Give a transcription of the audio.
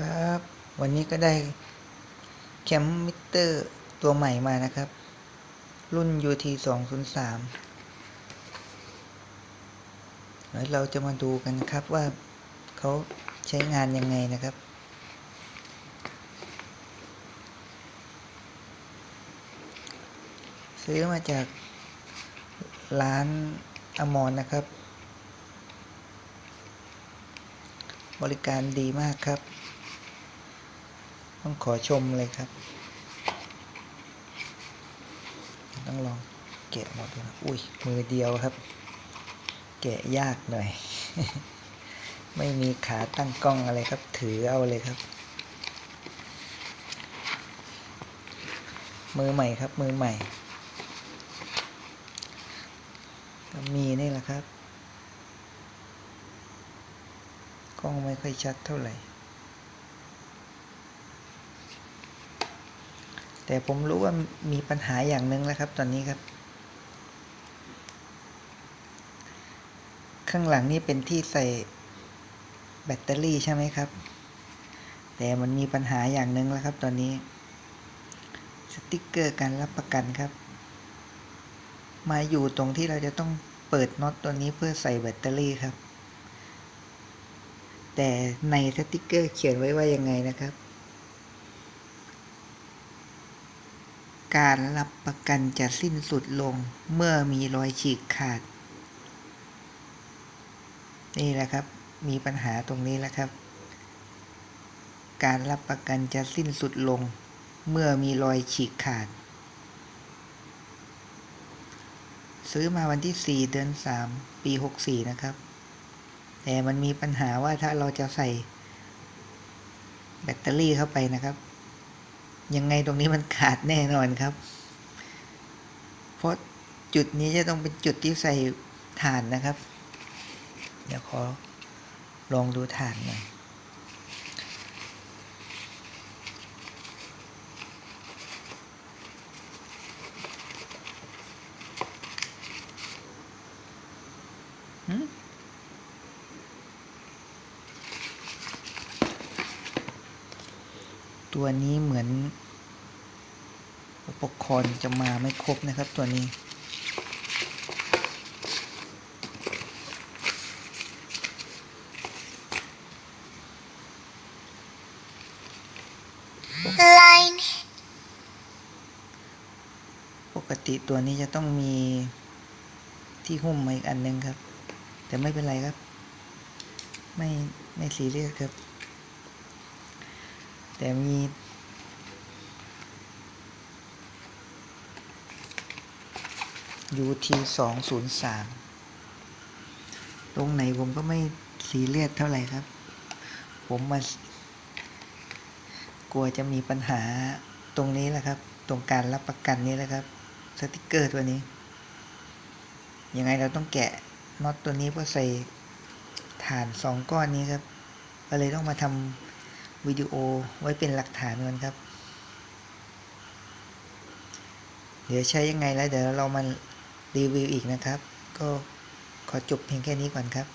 ครับ วันนี้ก็ได้แคมมิเตอร์ตัวใหม่มานะครับ รุ่น UT 2 0 3แล้วเราจะมาดูกันครับว่าเขาใช้งานยังไงนะครับ ซื้อมาจากร้านอมรนะครับบริการดีมากครับ ต้องขอชมเลยครับ ต้องลองแกะหมดนะอุ้ย มือเดียวครับ แกะยากหน่อย ไม่มีขาตั้งกล้องอะไรครับ ถือเอาเลยครับ มือใหม่ครับ มือใหม่ก็มีนี่แหละครับ กล้องไม่ค่อยชัดเท่าไหร่ แต่ผมรู้ว่ามีปัญหาอย่างหนึ่งแล้วครับตอนนี้ครับ ข้างหลังนี่เป็นที่ใส่แบตเตอรี่ใช่ไหมครับ แต่มันมีปัญหาอย่างหนึ่งแล้วครับ ตอนนี้ สติกเกอร์การรับประกันครับ มาอยู่ตรงที่เราจะต้องเปิดน็อตตัวนี้เพื่อใส่แบตเตอรี่ครับ แต่ในสติกเกอร์เขียนไว้ว่ายังไงนะครับ การรับประกันจะสิ้นสุดลงเมื่อมีรอยฉีกขาด นี่แหละครับ มีปัญหาตรงนี้แล้วครับ การรับประกันจะสิ้นสุดลง เมื่อมีรอยฉีกขาด ซื้อมาวันที่ 4 เดือน 3 ปี 64 นะครับ แต่มันมีปัญหาว่าถ้าเราจะใส่แบตเตอรี่เข้าไปนะครับ ยังไงตรงนี้มันขาดแน่นอนครับ เพราะจุดนี้จะต้องเป็นจุดที่ใส่ฐานนะครับ เดี๋ยวขอลองดูฐานหน่อย ตัวนี้เหมือน อุปกรณ์จะมาไม่ครบนะครับตัวนี้ line ปกติตัวนี้จะต้องมีที่หุ้มมาอีกอันหนึงครับ แต่ไม่เป็นไรครับ ไม่ ไม่ซีเรียสครับ แต่มี UT สองศูนย์สามตรงไหนผมก็ไม่ซีเรียสเท่าไหร่ครับ ผมมากลัวจะมีปัญหาตรงนี้แหละครับ ตรงการรับประกันนี้แหละครับ สติกเกอร์ตัวนี้ ยังไงเราต้องแกะน็อตตัวนี้เพื่อใส่ฐานสองก้อนนี้ครับ ก็เลยต้องมาทำ วิดีโอไว้เป็นหลักฐานกันครับ เดี๋ยวใช้ยังไงแล้วเดี๋ยวเรามารีวิวอีกนะครับ ก็ขอจบเพียงแค่นี้ก่อนครับ